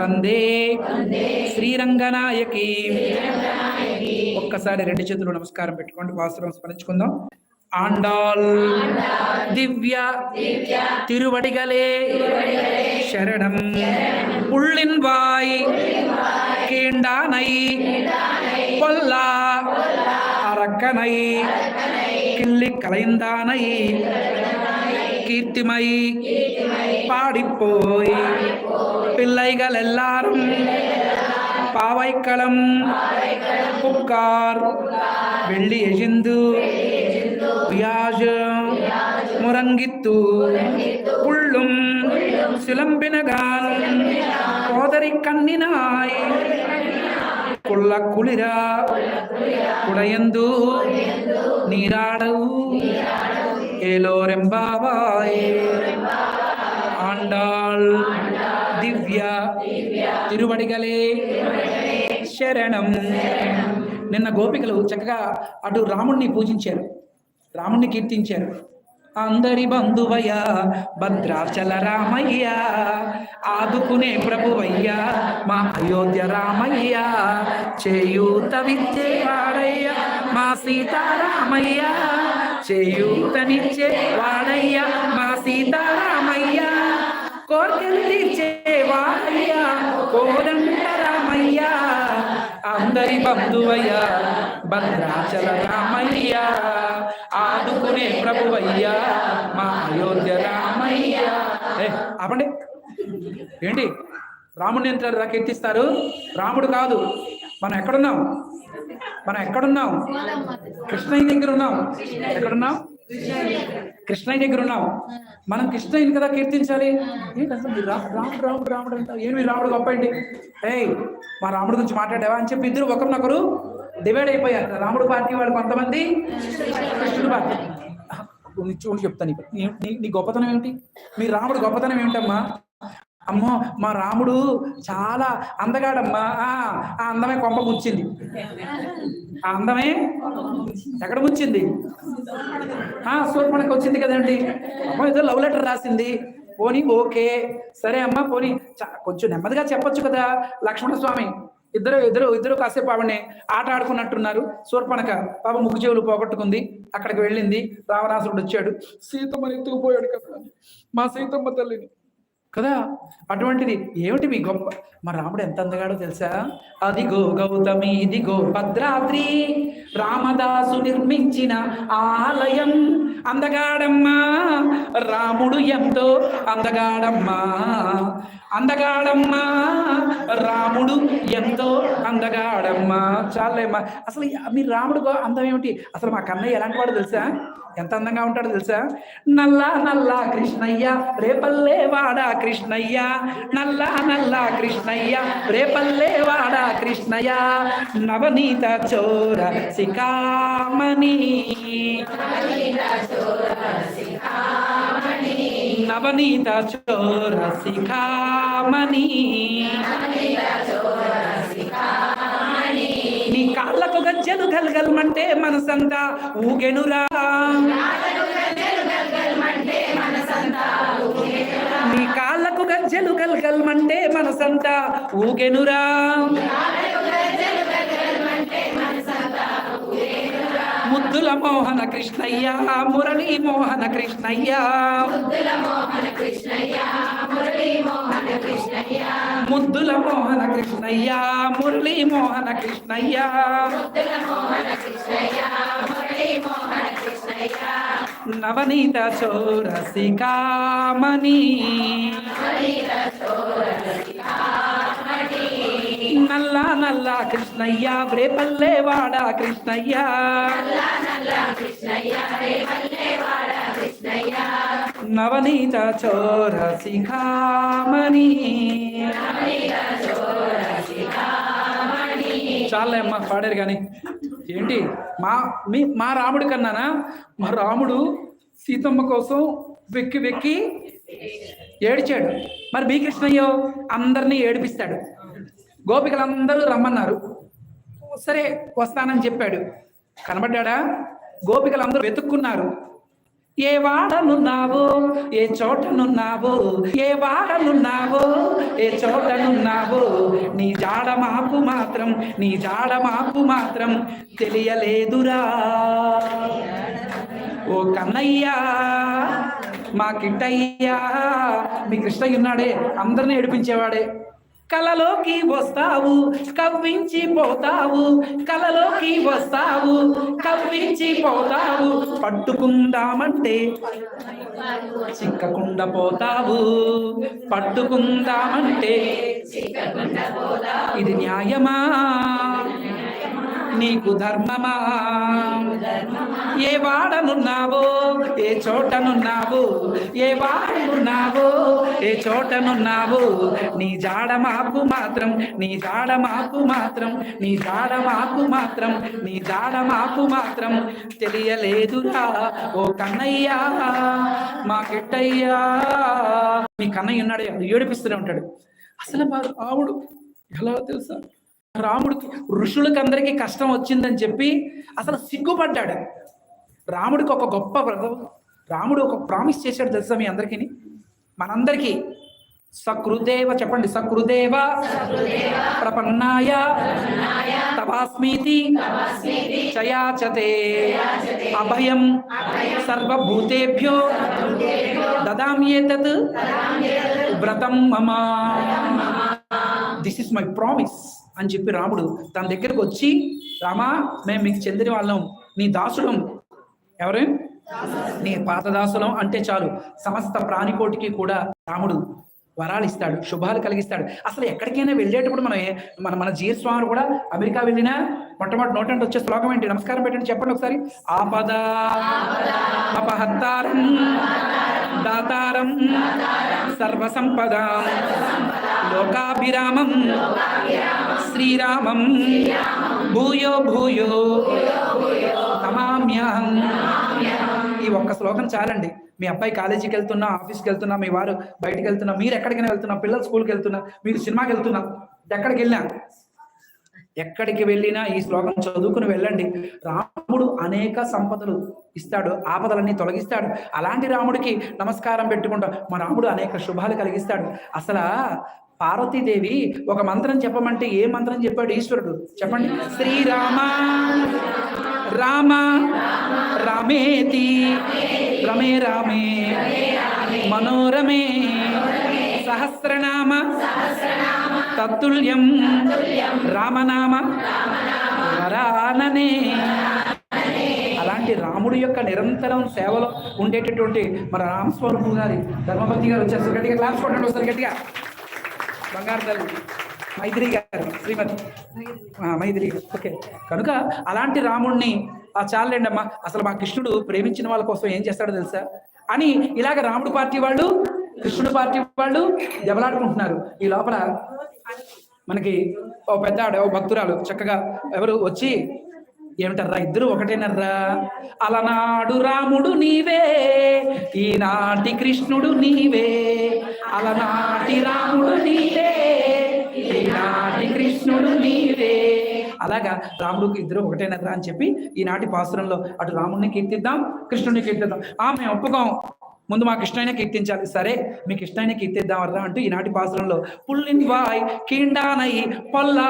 వందే శ్రీరంగనాయకి ఒక్కసారి రెండు చేతులు నమస్కారం పెట్టుకోండి వాసురం స్మరించుకుందాం ఆండాల్ దివ్య తిరువడిగలే శరణం ఉళ్ళిన్ వాయ్ కేండానై పొల్లా அரக்கனை கிள்ளி கலைந்தானை கீர்த்திமை பாடிப்போய். பிள்ளைகள் எல்லாரும் பாவைக்களம் புக்கார். வெள்ளி எழிந்து வியாஜம் முரங்கித்து புள்ளும் சிலம்பினகான் கோதரி கண்ணினாய். குள்ள குளிரா. குடையந்து நீராடவும் ஏலோரெம்பாவாய் ఆండాల్ దివ్య తిరువడిగలే శరణం. నిన్న గోపికలు చక్కగా అటు రాముణ్ణి పూజించారు. రాముణ్ణి కీర్తించారు. అందరి బంధువయ్య భద్రాచల రామయ్య ఆదుకునే ప్రభువయ్య మా అయోధ్య రామయ్య చేయూత విద్య మా సీతారామయ్యా. చేయూతనిచ్చే వాడయ్య మా సీతారామయ్య. కోర్కెలు తీర్చేవాడయ్య కోదండ రామయ్య. అందరి బంధువయ్య భద్రాచల రామయ్య. ఆదుకునే ప్రభువయ్య మా అయోధ్య రామయ్య. ఏ ఏంటి? రాముడిని ఎంత కీర్తిస్తారు రాముడు కాదు. మనం ఎక్కడున్నాం? మనం ఎక్కడున్నాం? కృష్ణయ్య దగ్గర ఉన్నాం. ఎక్కడున్నాం? కృష్ణయ్య దగ్గర ఉన్నాం. మనం కృష్ణయ్యని కదా కీర్తించాలి? ఏంటి అసలు మీరు రాముడు రాముడు రాముడు అంటావు. ఏమి రాముడు గొప్ప ఏంటి ఏయ్ మా రాముడు గురించి మాట్లాడావా అని చెప్పి ఇద్దరు ఒకరినొకరు డివైడ్ అయిపోయారు. రాముడు పార్టీ వాళ్ళు కొంతమంది కృష్ణుడు పార్టీ. చూడు చెప్తాను నీ- నీ గొప్పతనం ఏమిటి? మీ రాముడు గొప్పతనం ఏమిటమ్మా? అమ్మో మా రాముడు చాలా అందగాడమ్మా. ఆ ఆ అందమే కొంప ముచ్చింది ఆ అందమే ఎక్కడ ముచ్చింది ఆ సూర్పణకి వచ్చింది కదండి. అమ్మ ఏదో లవ్ లెటర్ రాసింది. పోనీ ఓకే. సరే అమ్మా పోనీ. కొంచెం నెమ్మదిగా చెప్పొచ్చు కదా లక్ష్మణ స్వామి ఇద్దరు ఇద్దరు ఇద్దరు కాసేపు ఆవిడని ఆట ఆడుకున్నట్టున్నారు. శూర్పణక పాప ముగ్గు చెవులు పోగొట్టుకుంది. అక్కడికి వెళ్ళింది. రావణాసురుడు వచ్చాడు. సీతమ్మని ఎత్తుకుపోయాడు కదా. మా సీతమ్మ తల్లిని. కదా? అటువంటిది. ఏమిటి మీ గొప్ప? మా రాముడు ఎంత అందగాడో తెలుసా? అదిగో గౌతమి ఇదిగో భద్రాద్రి రామదాసు నిర్మించిన ఆలయం. అందగాడమ్మా రాముడు ఎంతో అందగాడమ్మా. అందగాడమ్మా. రాముడు ఎంతో అందగాడమ్మా. చాలేమ్మా అసలు మీ రాముడు అందం ఏమిటి? అసలు మా కన్నయ్య ఎలాంటి వాడు తెలుసా? ఎంత అందంగా ఉంటాడో తెలుసా? నల్ల నల్ల కృష్ణయ్య రేపల్లే వాడ కృష్ణయ్య. నల్ల నల్ల కృష్ణయ్య రేపల్లే వాడ కృష్ణయ్య. నవనీత చోర శిఖామణి. నవనీత చోర శిఖామణి నీ కాళ్ళకు గజ్జలు గలగలమంటే మనసంతా ఊగెనురా. నీ కాళ్ళకు గజ్జలు గలగలమంటే మనసంతా ఊగెనురా. ముద్దుల మోహన కృష్ణయ్య మురళీ మోహన కృష్ణయ్య. ముద్దుల మోహన కృష్ణయ్య మురళీ మోహన కృష్ణయ్య. నవనీత చోరసికామణి నల్లా నల్లా కృష్ణయ్య వ్రేపల్లే వాడ కృష్ణయ్య. నవనీత చోరసికామణి చాలే అమ్మా పాడారు కానీ. ఏంటి? మా మీ మా రాముడి కన్నానా? మా రాముడు సీతమ్మ కోసం వెక్కి వెక్కి ఏడ్చాడు. మరి బీ కృష్ణయ్యో అందరినీ ఏడిపిస్తాడు. గోపికలందరూ రమ్మన్నారు. సరే వస్తానని చెప్పాడు. కనబడ్డాడా? గోపికలందరూ వెతుక్కున్నారు. ఏ వాడనున్నావో ఏ చోటనున్నావో ఏ వాడనున్నావో ఏ చోటనున్నావో నీ జాడ మాకు మాత్రం నీ జాడ మాకు మాత్రం తెలియలేదురా. ఓ కన్నయ్యా మా కిట్టయ్యా మీ కృష్ణయ్య ఉన్నాడే అందరిని ఏడిపించేవాడే. కలలోకి వస్తావు కవ్వించి పోతావు కలలోకి వస్తావు కవ్వించి పోతావు. పట్టుకుందామంటే చిక్కకుండా పోతావు. పట్టుకుందామంటే ఇది న్యాయమా? నీకు ధర్మమా? ఏ వాడనున్నావో? ఏ చోటనున్నావు? ఏ వాడనున్నావో? ఏ చోటనున్నావు? నీ జాడ మాకు మాత్రం నీ జాడ మాకు మాత్రం నీ జాడ మాకు మాత్రం నీ జాడ మాకు మాత్రం తెలియలేదురా. ఓ కన్నయ్యా మా కిట్టయ్యా. మీ కన్నయ్య ఉన్నాడు ఏడిపిస్తూనే ఉంటాడు. అసలు మా ఆవుడు. ఎలా తెలుసా? రాముడికి ఋషులకి అందరికీ కష్టం వచ్చిందని చెప్పి అసలు సిగ్గుపడ్డాడు. రాముడికి ఒక గొప్ప వ్రతం రాముడు ఒక ప్రామిస్ చేశాడు తెలుసా మీ అందరికీ మనందరికీ. సకృదేవ చెప్పండి సకృదేవ ప్రపన్నాయ తవాస్మీతి చయాచతే అభయం సర్వభూతేభ్యో దదామ్యేతత్ వ్రతం మమ. దిస్ ఇస్ మై ప్రామిస్ అని చెప్పి రాముడు తన దగ్గరకు వచ్చి రామా మేము మీకు చెందిన వాళ్ళం నీ దాసులం. ఎవరు? నీ పాతదాసులం అంటే చాలు సమస్త ప్రాణికోటికి కూడా రాముడు వరాలు ఇస్తాడు శుభాలు కలిగిస్తాడు. అసలు ఎక్కడికైనా వెళ్ళేటప్పుడు మనం మన మన జీవస్వామి స్వామి కూడా అమెరికా వెళ్ళినా మొట్టమొదటి నోటంటే వచ్చే శ్లోకం ఏంటి? నమస్కారం పెట్టండి చెప్పండి ఒకసారి. ఆపద అపహత్తారం దాతారం సర్వసంపద లోకాభిరామం శ్రీరామం భూయో భూయో నమామ్యహం ఈ ఒక్క శ్లోకం చాలండి. మీ అబ్బాయి కాలేజీకి వెళ్తున్నా ఆఫీస్కి వెళ్తున్నా మీ వారు బయటకు వెళ్తున్నా మీరు ఎక్కడికైనా వెళ్తున్నా పిల్లలు స్కూల్కి వెళ్తున్నా మీరు సినిమాకి వెళ్తున్నా ఎక్కడికి వెళ్ళినా ఎక్కడికి వెళ్ళినా ఈ శ్లోకం చదువుకుని వెళ్ళండి. రాముడు అనేక సంపదలు ఇస్తాడు ఆపదలన్నీ తొలగిస్తాడు. అలాంటి రాముడికి నమస్కారం పెట్టుకుంటా మా రాముడు అనేక శుభాలు కలిగిస్తాడు. అసలు పార్వతీదేవి ఒక మంత్రం చెప్పమంటే ఏ మంత్రం చెప్పాడు ఈశ్వరుడు? చెప్పండి. శ్రీరామ రామ రామేతి రమే రామే మనోరమే సహస్రనామ తత్తుల్యం రామనామ వరాననే. అలాంటి రాముడి యొక్క నిరంతరం సేవలో ఉండేటటువంటి మన రామస్వరూపు గారి ధర్మపతి గారు వచ్చారు. గట్టిగా క్లాస్ కొట్టండి ఒకసారి గట్టిగా. బంగారు తల్లి మైత్రి గారు శ్రీమతి. ఆ, మైత్రి గారు ఓకే. కనుక అలాంటి రాముణ్ణి ఆ చాలండి అమ్మా అసలు మా కృష్ణుడు ప్రేమించిన వాళ్ళ కోసం ఏం చేస్తాడో తెలుసా? అని ఇలాగ రాముడు పార్టీ వాళ్ళు కృష్ణుడు పార్టీ వాళ్ళు దెబ్బలాడుకుంటున్నారు. ఈ లోపల మనకి ఓ పెద్ద ఓ భక్తురాలు చక్కగా ఎవరు వచ్చి ఏమిటర్రా ఇద్దరు ఒకటేనర్రా? అలనాడు రాముడు నీవే ఈనాటి కృష్ణుడు నీవే అలనాటి రాముడు నీవే ఈనాటి కృష్ణుడు నీవే. అలాగా రాముడికి ఇద్దరు ఒకటేనరా అని చెప్పి ఈనాటి పాసురంలో అటు రాముడిని కీర్తిద్దాం కృష్ణుడిని కీర్తిద్దాం. ఆ మేము ఒప్పుకోం. ముందు మా కృష్ణయ్యనే కీర్తించాలి. సరే మీ కృష్ణయ్యనే కీర్తిద్దాం అర్థం అంటూ ఈనాటి పాసురంలో పుల్లిన్ వాయ్ కీండానై పొల్ల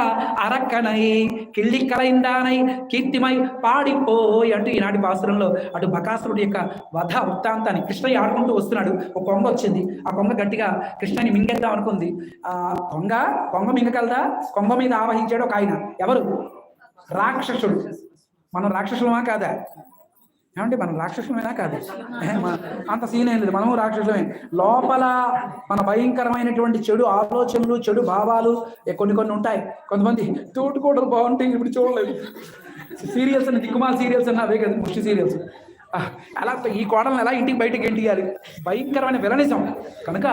అరక్కనై కిళ్ళి కలైందానై కీర్తిమై పాడిపోయ్ అంటూ ఈనాటి పాసురంలో అటు బకాసురుడి యొక్క వధ వృత్తాంతాన్ని కృష్ణయ్య ఆడుకుంటూ వస్తున్నాడు. ఒక కొంగ వచ్చింది. ఆ కొంగ గట్టిగా కృష్ణని మింగేద్దాం అనుకుంది. ఆ కొంగ కొంగ మింగగలదా? కొంగ మీద ఆవహించాడు ఒక ఆయన. ఎవరు? రాక్షసుడు. మనం రాక్షసులమా కాదా? ఏమంటే మనం రాక్షసులమేనా కాదు? అంత సీన్ ఏం లేదు మనము రాక్షసులమే. లోపల మన భయంకరమైనటువంటి చెడు ఆలోచనలు చెడు భావాలు కొన్ని కొన్ని ఉంటాయి. కొంతమంది తోటికోటలు బాగుంటాయి ఇప్పుడు చూడలేదు. సీరియల్స్ అని దిక్కుమాల సీరియల్స్ అన్న అవే కదా ముష్టి సీరియల్స్. అలా ఈ కోడలను ఎలా ఇంటికి బయటకు ఎంటియాలి భయంకరమైన విలనిజం కనుక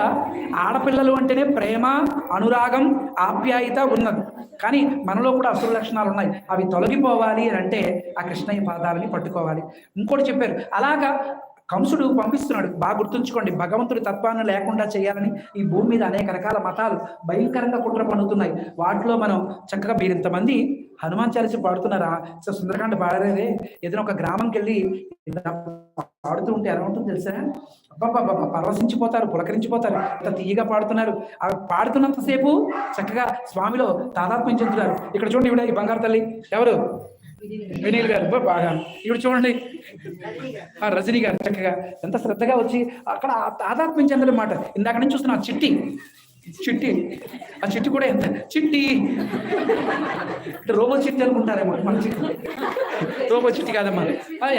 ఆడపిల్లలు అంటేనే ప్రేమ అనురాగం ఆప్యాయత ఉన్నది. కానీ మనలో కూడా అసలు లక్షణాలు ఉన్నాయి. అవి తొలగిపోవాలి అని అంటే ఆ కృష్ణయ్య పాదాలని పట్టుకోవాలి. ఇంకోటి చెప్పారు అలాగా కంసుడు పంపిస్తున్నాడు. బాగా గుర్తుంచుకోండి భగవంతుడి తత్వాన్ని లేకుండా చేయాలని ఈ భూమి మీద అనేక రకాల మతాలు భయంకరంగా కుట్ర పన్నుతున్నాయి. వాటిలో మనం చక్కగా మీరు ఇంతమంది హనుమాన్ చాలీస పాడుతున్నారా? సో సుందరకాండ పాడలేదే ఏదైనా ఒక గ్రామంకి వెళ్ళి పాడుతూ ఉంటే ఎలా ఉంటుంది తెలుసా? అబ్బాబ్బా పరవశించిపోతారు పులకరించిపోతారు. ఇంత తీయగా పాడుతున్నారు. ఆ పాడుతున్నంతసేపు చక్కగా స్వామిలో తాదాత్మ్యం చెందుతున్నారు ఇక్కడ చూడండి ఇవిడ ఈ బంగారు తల్లి. ఎవరు? వినీల్ గారు. బాగా. ఇప్పుడు చూడండి. ఆ రజనీ గారు చక్కగా ఎంత శ్రద్ధగా వచ్చి అక్కడ తాదాత్మ్యం చెందలేమాట ఇందాక నుంచి చూస్తున్నా చిట్టి. చిట్టి. ఆ చిట్టి కూడా ఎంత? చిట్టి. అంటే రోబో చిట్టి అనుకుంటారేమో మన చిట్టి. రోబో చిట్టి కాదమ్మా.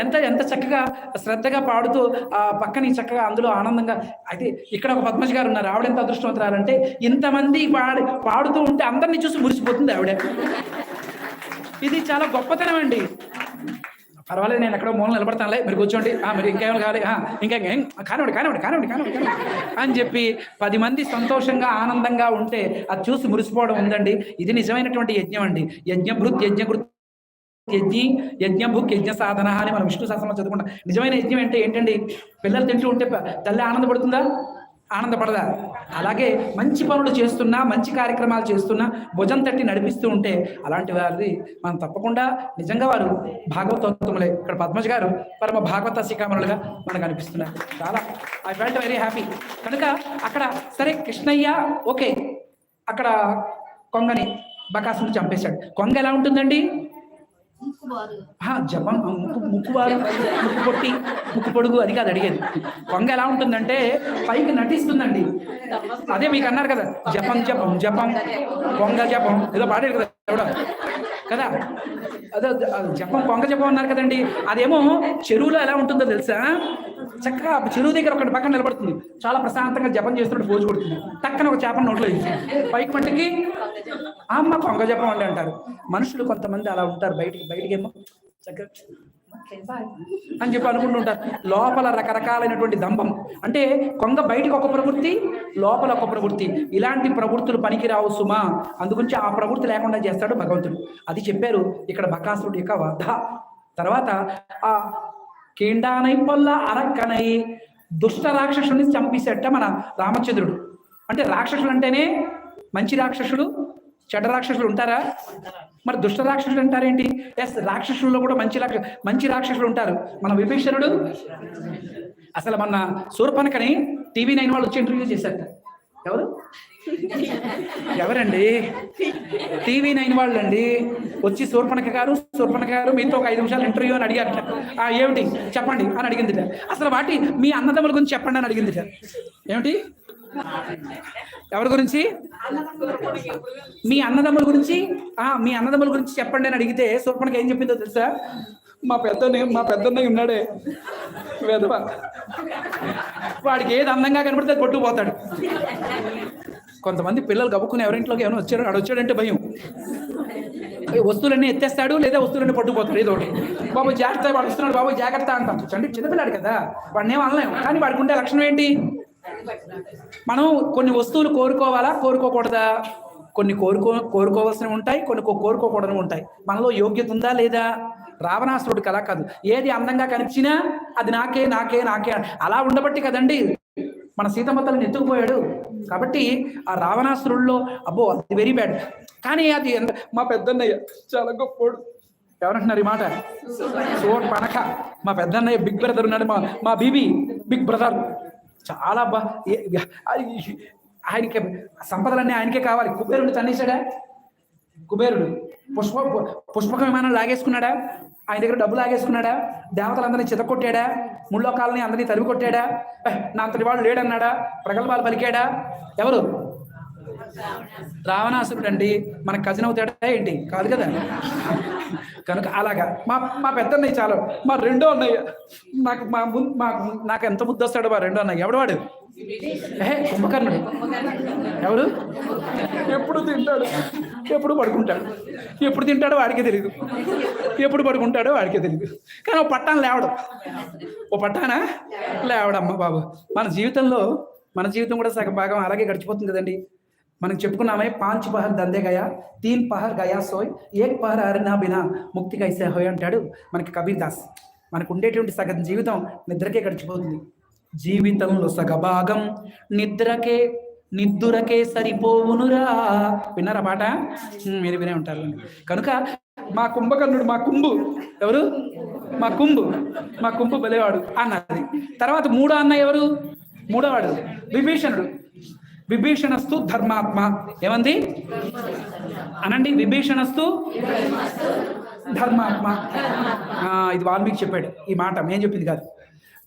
ఎంత ఎంత చక్కగా శ్రద్ధగా పాడుతూ ఆ పక్కని చక్కగా అందులో ఆనందంగా అయితే ఇక్కడ ఒక పద్మజ్ గారు ఉన్నారు. ఆవిడ ఎంత అదృష్టవంతురాలంటే ఇంతమంది పాడి పాడుతూ ఉంటే అందరినీ చూసి మురిసిపోతుంది ఆవిడ. ఇది చాలా గొప్పతనం అండి. పర్వాలేదు నేను ఎక్కడో మూలం నిలబడతానులే. మీరు కూర్చోండి. ఆ, మీరు ఇంకేమైనా కావాలి? ఇంకా కానివ్వండి కానివ్వండి కానివ్వండి కానివ్వండి కానివ్వండి. అని చెప్పి పది మంది సంతోషంగా ఆనందంగా ఉంటే అది చూసి మురిసిపోవడం ఉందండి. ఇది నిజమైనటువంటి యజ్ఞం అండి. యజ్ఞభృత్ యజ్ఞకృత్ యజ్ఞి యజ్ఞభుక్ యజ్ఞ సాధన అని మనం విష్ణు శాస్త్రంలో చదువుకుంటాం. నిజమైన యజ్ఞం అంటే ఏంటండి? పిల్లలు తింటూ ఉంటే తల్లి ఆనందపడుతుందా? ఆనందపడదా? అలాగే మంచి పనులు చేస్తున్నా మంచి కార్యక్రమాలు చేస్తున్నా భుజం తట్టి నడిపిస్తూ ఉంటే అలాంటి వారిది మనం తప్పకుండా నిజంగా వారు భాగవతోత్తములే. ఇక్కడ పద్మజ్ గారు పరమ భాగవత శిఖామణులుగా మనకు అనిపిస్తున్నారు. చాలా ఐ ఫెల్ట్ వెరీ హ్యాపీ కనుక అక్కడ సరే కృష్ణయ్య ఓకే. అక్కడ కొంగని బకాసుని చంపేశాడు. కొంగ ఎలా ఉంటుందండి? జపం ముక్కు ముక్కువారు ముక్కు పొట్టి ముక్కు పొడుగు అది కాదు అడిగేది. కొంగ ఎలా ఉంటుందంటే పైకి నటిస్తుందండి. అదే మీకు అన్నారు కదా జపం జపం జపం కొంగ జపం ఏదో పాడారు కదా ఎవడో. కదా? అదే జపం కొంగ జపం అన్నారు కదండి. అదేమో చెరువులో ఎలా ఉంటుందో తెలుసా? చక్కగా చెరువు దగ్గర ఒకటి పక్కన నిలబడుతుంది. చాలా ప్రశాంతంగా జపం చేస్తున్నట్టు పోజు కొడుతుంది. టక్కన ఒక చేపను నోట్లో పైకి మట్టికి అమ్మ కొంగ జపం అండి అంటారు. మనుషులు కొంతమంది అలా ఉంటారు. బయటికి బయటికి ఏమో చక్కగా అని చెప్పి అనుకుంటుంటారు లోపల రకరకాలైనటువంటి దంభం. అంటే కొంగ బయటికి ఒక ప్రవృత్తి లోపల ఒక ప్రవృత్తి. ఇలాంటి ప్రవృత్తులు పనికిరావు సుమా. అందుగురించి ఆ ప్రవృత్తి లేకుండా చేస్తాడు భగవంతుడు. అది చెప్పారు ఇక్కడ బకాసుడు యొక్క వధ తర్వాత ఆ కేండానై పొల్ల అరక్కనై దుష్ట రాక్షసుని చంపేసేట మన రామచంద్రుడు. అంటే రాక్షసులు అంటేనే మంచి రాక్షసుడు చెడ్డ రాక్షసులు ఉంటారా? మరి దుష్ట రాక్షసులు అంటారేంటి? ఎస్ రాక్షసుల్లో కూడా మంచి రాక్ష మంచి రాక్షసులు ఉంటారు. మన విభీషణుడు. అసలు మన సూర్పనకని టీవీ నైన్ వాళ్ళు వచ్చి ఇంటర్వ్యూ చేశారు ఎవరు? ఎవరండి? టీవీ నైన్ వాళ్ళు అండి వచ్చి సూర్పణక గారు సూర్పణక గారు మీతో ఒక ఐదు నిమిషాలు ఇంటర్వ్యూ అని అడిగారట. ఆ ఏమిటి? చెప్పండి అని అడిగిందిట. అసలు వాటి మీ అన్నదమ్ముల గురించి చెప్పండి అని అడిగిందిట. ఏమిటి? ఎవరి గురించి? మీ అన్నదమ్ముల గురించి? ఆ మీ అన్నదమ్ముల గురించి చెప్పండి అని అడిగితే సూర్పణకి ఏం చెప్పిందో తెలుసా? మా పెద్దనే మా పెద్దన్నయ్య ఉన్నాడే. వెధవ. వాడికి ఏది అందంగా కనబడితే కొట్టుకుపోతాడు. కొంతమంది పిల్లలు గబుక్కుని ఎవరింట్లోకి ఏమైనా వచ్చాడు ఆడు వచ్చాడంటే భయం. ఈ వస్తువులన్నీ ఎత్తేస్తాడు లేదా వస్తువులన్నీ పట్టుకుపోతాడు ఏదో ఒకటి. బాబు జాగ్రత్త వాడు వస్తున్నాడు బాబు జాగ్రత్త అంటాం. చూడండి చిన్నపిల్లాడు కదా వాడిని ఏం అనలేము కానీ వాడికి ఉండే లక్షణం ఏంటి? మనం కొన్ని వస్తువులు కోరుకోవాలా? కోరుకోకూడదా? కొన్ని కోరుకో కోరుకోవాల్సినవి ఉంటాయి కొన్ని కోరుకోకూడని ఉంటాయి. మనలో యోగ్యత ఉందా లేదా? రావణాసురుడు కళ కాదు. ఏది అందంగా కనిపించినా అది నాకే నాకే నాకే అలా ఉండబట్టి కదండి. మన సీతమ్మ తల్లిని ఎత్తుకుపోయాడు. కాబట్టి ఆ రావణాసురుల్లో అబ్బో అది వెరీ బ్యాడ్ కానీ అది మా పెద్దన్నయ్య చాలా గొప్పోడు. ఎవరంటున్నారు ఈ మాట? సోట్ పనక. మా పెద్దన్నయ్య బిగ్ బ్రదర్ ఉన్నాడు మా మా బీబీ బిగ్ బ్రదర్ చాలా బా ఆయనకి సంపదలన్నీ ఆయనకే కావాలి. కుబేరుడు తన్నేశాడా కుబేరుడు. పుష్ప పు- పుష్పక విమానం లాగేసుకున్నాడా? ఆయన దగ్గర డబ్బు లాగేసుకున్నాడా? దేవతలందరినీ చితకొట్టాడా? ముళ్ళోకాలని అందరినీ తరిమి కొట్టాడా "ఏ, నా అంతటి వాడు లేడన్నాడా? ప్రగల్భాలు పలికాడా? ఎవరు? రావణాసురుడు అండి మన కజిన్ అవుతాడా ఏంటి? కాదు కదా. కనుక అలాగా. మా మా పెద్ద అన్నయ్య చాలు మా రెండో అన్నయ్య నాకు మా ముందు మా నాకు ఎంత ముద్దస్తాడు మా రెండో అన్నయ్య. ఎవడు వాడు ఏ కుంభకర్ణుడు. ఎవరు? ఎప్పుడు తింటాడు? ఎప్పుడు పడుకుంటాడు? ఎప్పుడు తింటాడో వాడికే తెలియదు ఎప్పుడు పడుకుంటాడో వాడికే తెలియదు కానీ ఓ పట్టాను లేవడం. ఓ పట్టానా? లేవడమ్మ బాబు. మన జీవితంలో మన జీవితం కూడా సగం భాగం అలాగే గడిచిపోతుంది కదండి. మనం చెప్పుకున్నామే పాంచ్ పహర్ దందే గయా తీన్ పహర్ గయా సోయ్ ఏక్ పహర్ అరినా బినా ముక్తి కైసే హోయ్ అంటాడు మనకి కబీర్ దాస్ మనకు ఉండేటువంటి సగం జీవితం నిద్రకే గడిచిపోతుంది. జీవితంలో సగభాగం నిద్రకే నిద్దురకే సరిపోవునురా. విన్నారా పాట? మీరు వినే ఉంటారు. కనుక మా కుంభకర్ణుడు మా కుంభు ఎవరు? మా కుంభు మా కుంభు బలేవాడు అన్నది తర్వాత మూడో అన్న ఎవరు? మూడోవాడు విభీషణుడు. విభీషణస్తు ధర్మాత్మ. ఏమంది? అనండి విభీషణస్తు ధర్మాత్మ. ఆ, ఇది వాల్మీకి చెప్పాడు ఈ మాట మేం చెప్పింది కాదు.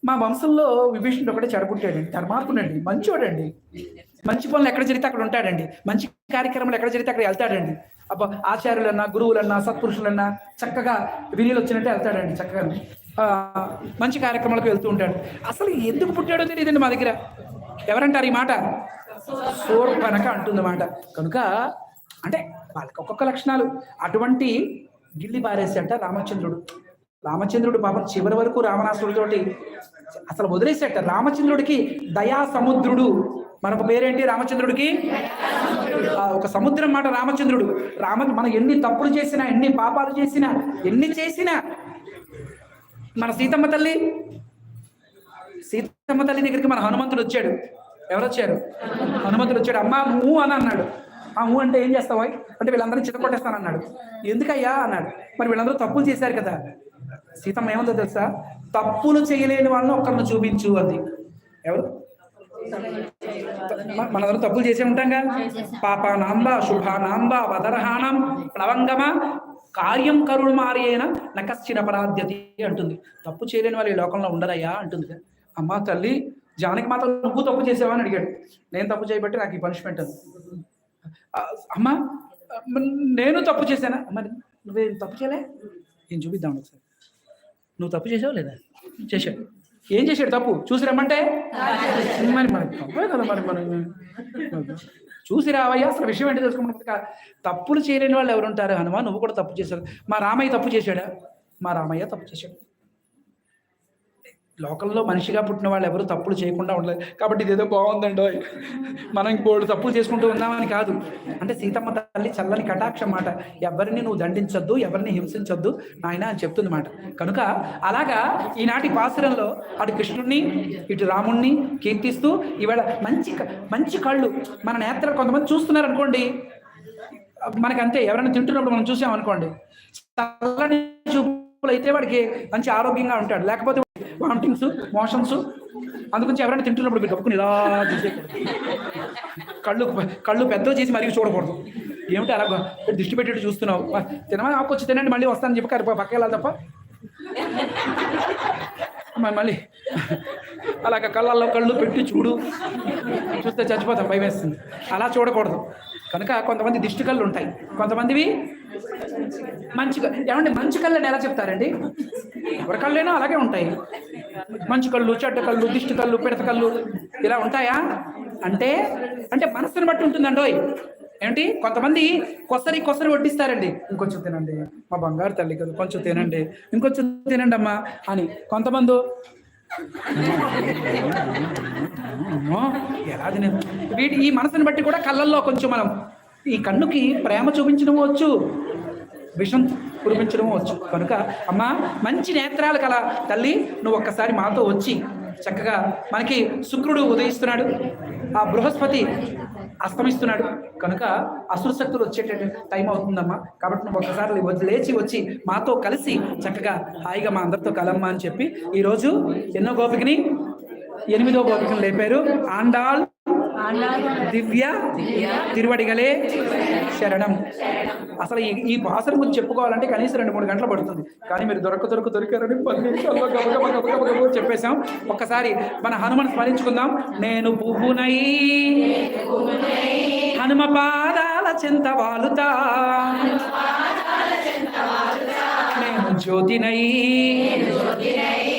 మా వంశంలో విభీషణుడు ఒకటే చెడపుట్టాడండి ధర్మాత్ముడండి మంచివాడండి మంచి పనులు ఎక్కడ జరిగితే అక్కడ ఉంటాడండి. మంచి కార్యక్రమాలు ఎక్కడ జరిగితే అక్కడ వెళ్తాడండి. అబ్బా ఆచార్యులన్నా గురువులన్నా సత్పురుషులన్నా చక్కగా వినీలు వచ్చినట్టే వెళ్తాడండి చక్కగా. మంచి కార్యక్రమాలకు వెళ్తూ ఉంటాడు. అసలు ఎందుకు పుట్టాడో తెలియదండి మా దగ్గర. ఎవరంటారు ఈ మాట? శూర్పనక అంటుందన్నమాట. కనుక అంటే వాళ్ళకి ఒక్కొక్క లక్షణాలు. అటువంటి గిల్లి పారేసేట రామచంద్రుడు. రామచంద్రుడు పాపం చివరి వరకు రావణాసుడితోటి అసలు వదిలేసేట రామచంద్రుడికి దయా సముద్రుడు. మన పేరేంటి రామచంద్రుడికి? ఆ, ఒక సముద్రం మాట రామచంద్రుడు. రామ మనం ఎన్ని తప్పులు చేసినా ఎన్ని పాపాలు చేసినా ఎన్ని చేసినా మన సీతమ్మ తల్లి సీతమ్మ తల్లి దగ్గరికి మన హనుమంతుడు వచ్చాడు. ఎవరు వచ్చారు? హనుమంతుడు వచ్చాడు. అమ్మా మూ అని అన్నాడు. ఆ ఊ అంటే ఏం చేస్తావు అంటే వీళ్ళందరినీ చితకొట్టేస్తాను అన్నాడు. ఎందుకయ్యా అన్నాడు. మరి వీళ్ళందరూ తప్పులు చేశారు కదా. సీతమ్మ ఏముందో తెలుసా? తప్పులు చేయలేని వాళ్ళని ఒక్కరిని చూపించు అంది. ఎవరు? మనందరం తప్పులు చేసే ఉంటాంగా? పాపానాంబ శుభానాంబ వదరహానం ప్లవంగమ కార్యం కరుడు మారియైన నకశ్చిన పరాధ్యతి అంటుంది. తప్పు చేయలేని వాళ్ళు ఈ లోకంలో ఉండరయ్యా అంటుంది. అమ్మా తల్లి జానకి మాత నువ్వు తప్పు చేసావా అని అడిగాడు. నేను తప్పు చేయబట్టి నాకు ఈ పనిష్మెంట్ అది అమ్మా నేను తప్పు చేశానా? మరి నువ్వేం తప్పు చేయలే? నేను చూపిద్దాం ఒకసారి. నువ్వు తప్పు చేసావు లేదా? చేశాడు ఏం చేశాడు తప్పు? చూసి రమ్మంటే? మరి మరి తప్పే కదా మరి మనం చూసి రావయ్యా అసలు విషయం ఏంటి తెలుసుకోమని తప్పులు చేయలేని వాళ్ళు ఎవరు ఉంటారు హనుమా నువ్వు కూడా తప్పు చేశావు మా రామయ్య తప్పు చేశాడా? మా రామయ్య తప్పు చేశాడు. లోకల్లో మనిషిగా పుట్టిన వాళ్ళు ఎవరు తప్పులు చేయకుండా ఉండలేదు కాబట్టి ఇదేదో బాగుందండి మనం బోర్డు తప్పులు చేసుకుంటూ ఉన్నామని కాదు. అంటే సీతమ్మ తల్లి చల్లని కటాక్షం మాట. ఎవరిని నువ్వు దండించొద్దు ఎవరిని హింసించొద్దు నాయన అని చెప్తుంది మాట కనుక అలాగా ఈనాటి పాసురంలో అటు కృష్ణుడిని ఇటు రాముణ్ణి కీర్తిస్తూ ఇవాళ మంచి మంచి కళ్ళు మన నేత్రాలు కొంతమంది చూస్తున్నారు అనుకోండి మనకి అంతే ఎవరైనా తింటున్నప్పుడు మనం చూసాం అనుకోండి చల్లని చూపులు అయితే వాడికి మంచి ఆరోగ్యంగా ఉంటాడు. లేకపోతే వామిటింగ్స్ మోషన్స్ అందుగురించి ఎవరైనా తింటున్నప్పుడు మీరు కప్పుకుని ఇలా చూసేయకూడదు కళ్ళు కళ్ళు పెద్దవి చేసి మరీ చూడకూడదు. ఏమిటి అలా దిష్టి పెట్టి చూస్తున్నావు? తినమని ఆకొచ్చి తినండి మళ్ళీ వస్తానని చెప్పి కారు పక్క వెళ్ళాలి తప్ప. మళ్ళీ అలాగ కళ్ళల్లో కళ్ళు పెట్టి చూడు. చూస్తే చచ్చిపోతాం భయం వేస్తుంది అలా చూడకూడదు. కనుక కొంతమంది దిష్టి కళ్ళు ఉంటాయి. కొంతమందివి మంచి ఏమంటే మంచి కళ్ళు అని ఎలా చెప్తారండి? ఎవరి కళ్ళైనా అలాగే ఉంటాయి. మంచి కళ్ళు చెడ్డ కళ్ళు దిష్టి కళ్ళు పిడత కళ్ళు ఇలా ఉంటాయా? అంటే అంటే మనసుని బట్టి ఉంటుందండోయ్ ఏంటి? కొంతమంది కొసరి కొసరి వడ్డిస్తారండి. ఇంకొంచెం తినండి. మా బంగారు తల్లి కదా కొంచెం తినండి. ఇంకొంచెం తినండి అమ్మా అని కొంతమంది ఎలా తినే వీటి ఈ మనసుని బట్టి కూడా కళ్ళల్లో కొంచెం మనం ఈ కన్నుకి ప్రేమ చూపించడం వచ్చు విషం కురిపించడం వచ్చు. కనుక అమ్మా మంచి నేత్రాలు కల తల్లి నువ్వు ఒక్కసారి మాతో వచ్చి చక్కగా మనకి శుక్రుడు ఉదయిస్తున్నాడు ఆ బృహస్పతి అస్తమిస్తున్నాడు. కనుక అసురశక్తులు వచ్చేటట్టు టైం అవుతుందమ్మా. కాబట్టి నువ్వు ఒక్కసారి లేచి వచ్చి మాతో కలిసి చక్కగా హాయిగా మా అందరితో కలమ్మా అని చెప్పి ఈరోజు ఎన్నో గోపికని ఎనిమిదో గోపికను లేపారు. ఆండాల్ దివ్య తిరువడిగలే శరణం. అసలు ఈ ఈ భాషను గురించి చెప్పుకోవాలంటే కనీసం రెండు మూడు గంటలు పడుతుంది. కానీ మీరు దొరక దొరక దొరికారని పది నిమిషాల్లో గబగబ గబగబ గబగబ చెప్పేశాం. ఒక్కసారి మన హనుమను స్మరించుకుందాం. నేను పువ్వునై హనుమ పాదాల చింత వాలుతా. నేను జ్యోతినై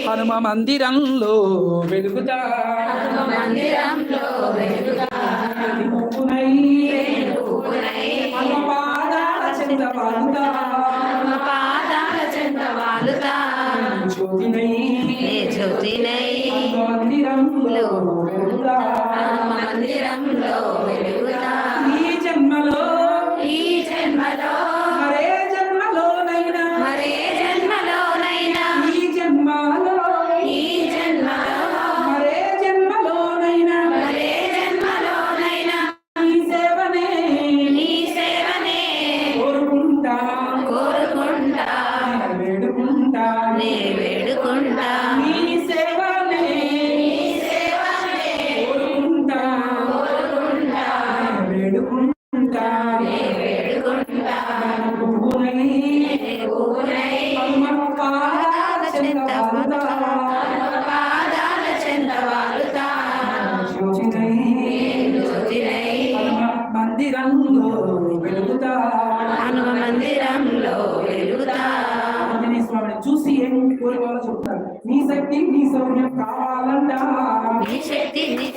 హనుమ మందిరంలో వెలుగుతా. హనుమ పాదాల చింత వాలుతా. పాదాల చెంత వాలుతా. జ్యోతినై. మందిరంలో మందిరంలో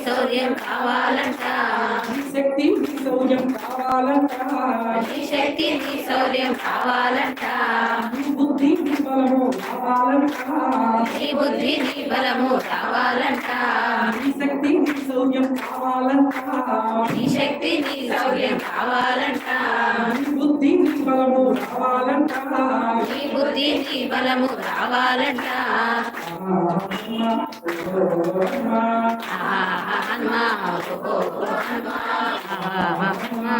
శౌర్యం కావాలంట. శక్తి నీ శౌర్యం కావాలంట నీ శక్తి నీ శౌర్యం కావాలంట నీ బుద్ధి నీ బలము కావాలంట నీ బుద్ధి నీ బలము కావాలంట నీ శక్తి నీ శౌర్యం కావాలంట నీ శక్తి నీ శౌర్యం కావాలంట నీ బుద్ధి నీ బలము రావాలంట నీ బుద్ధి నీ బలము రావాలంట ఆహా హనుమా హనుమా హనుమా ఆహా హనుమా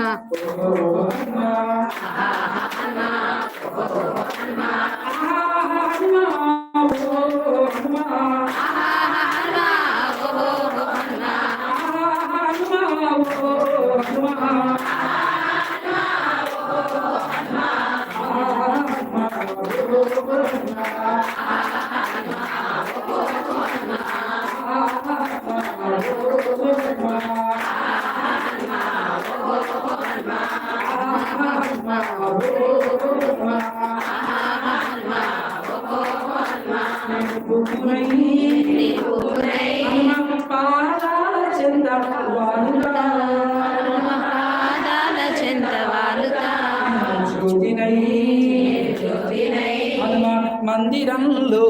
మందిరంలో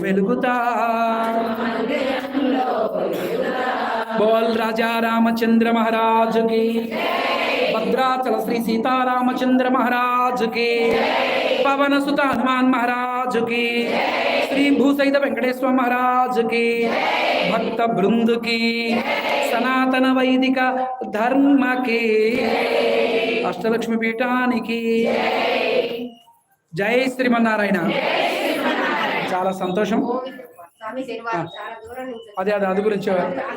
వెలుగుతా. బోల్ రాజా రామచంద్ర మహారాజుకి. భద్రాచల శ్రీ సీతారామచంద్ర మహారాజుకి. పవన సుత హనుమాన్ మహారాజ్కి శ్రీ భూసైత వెంకటేశ్వర మహారాజ్కి భక్త బృంద్కి సనాతన వైదిక ధర్మ కి అష్టలక్ష్మి పీఠానికి జై శ్రీమన్నారాయణ చాలా సంతోషం. అదే అదే అది గురించి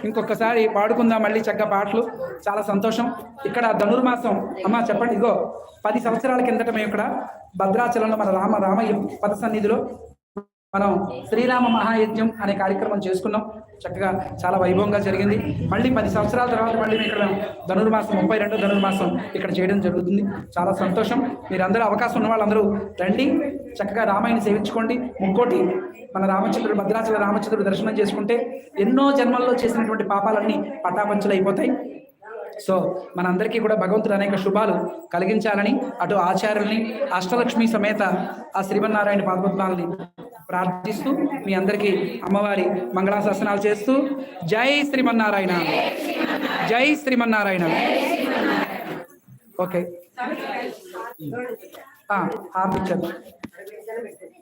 ఇంకొకసారి పాడుకుందాం మళ్ళీ చక్కగా పాటలు. చాలా సంతోషం. ఇక్కడ ధనుర్మాసం. అమ్మా చెప్పండి ఇగో పది సంవత్సరాల కిందట మేము ఇక్కడ భద్రాచలంలో మన రామ రామయ్య పద సన్నిధిలో మనం శ్రీరామ మహాయజ్ఞం అనే కార్యక్రమం చేసుకున్నాం. చక్కగా చాలా వైభవంగా జరిగింది. మళ్ళీ పది సంవత్సరాల తర్వాత మళ్ళీ మేము ఇక్కడ ధనుర్మాసం ముప్పై రెండో ధనుర్మాసం ఇక్కడ చేయడం జరుగుతుంది. చాలా సంతోషం. మీరందరూ అవకాశం ఉన్న వాళ్ళందరూ రండి. చక్కగా రామాయణ సేవించుకోండి. ఇంకోటి మన రామచంద్రుడు భద్రాచల రామచంద్రుడు దర్శనం చేసుకుంటే ఎన్నో జన్మల్లో చేసినటువంటి పాపాలన్నీ పటాపంచలైపోతాయి. సో మనందరికీ కూడా భగవంతుడు అనేక శుభాలు కలిగించాలని అటు ఆచార్యుల్ని అష్టలక్ష్మి సమేత ఆ శ్రీమన్నారాయణ పాదపద్మాలని ప్రార్థిస్తూ మీ అందరికీ అమ్మవారి మంగళాశాసనాలు చేస్తూ జై శ్రీమన్నారాయణ. జై శ్రీమన్నారాయణ. ఓకే. हाँ हाँ पिक्चर